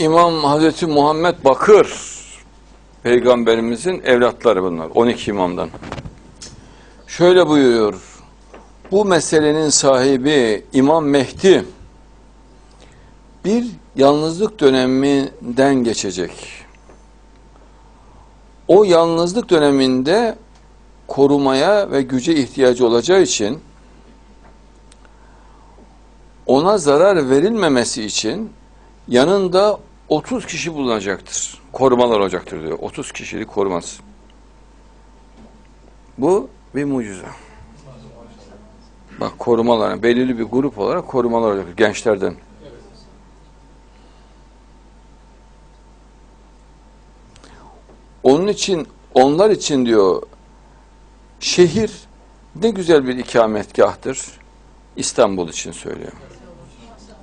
İmam Hazreti Muhammed Bakır peygamberimizin evlatları bunlar. 12 imamdan. Şöyle buyuruyor. Bu meselenin sahibi İmam Mehdi bir yalnızlık döneminden geçecek. O yalnızlık döneminde korumaya ve güce ihtiyacı olacağı için ona zarar verilmemesi için yanında 30 kişi bulunacaktır. Korumalar olacaktır diyor. 30 kişilik koruması. Bu bir mucize. Bak korumalar, belirli bir grup olarak korumalar olacak gençlerden. Onun için, onlar için diyor, şehir ne güzel bir ikametgahtır. İstanbul için söylüyor.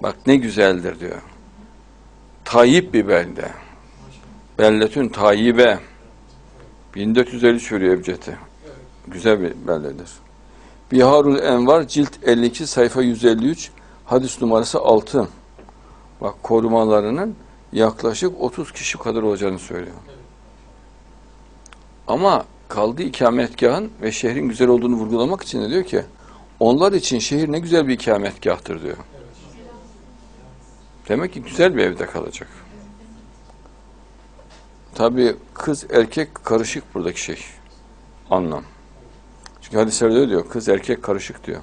Bak ne güzeldir diyor. Tayyip bir belde. Belletün Tayyibe. 1450 söylüyor Ebced'i. Güzel bir beldedir. Biharul Envar cilt 52 sayfa 153 hadis numarası 6. Bak korumalarının yaklaşık 30 kişi kadar olacağını söylüyor. Ama kaldığı ikametgahın ve şehrin güzel olduğunu vurgulamak için de diyor ki onlar için şehir ne güzel bir ikametgahtır diyor. Demek ki güzel bir evde kalacak. Tabi kız erkek karışık buradaki şey. Anlam. Çünkü hadislerde diyor. Kız erkek karışık diyor.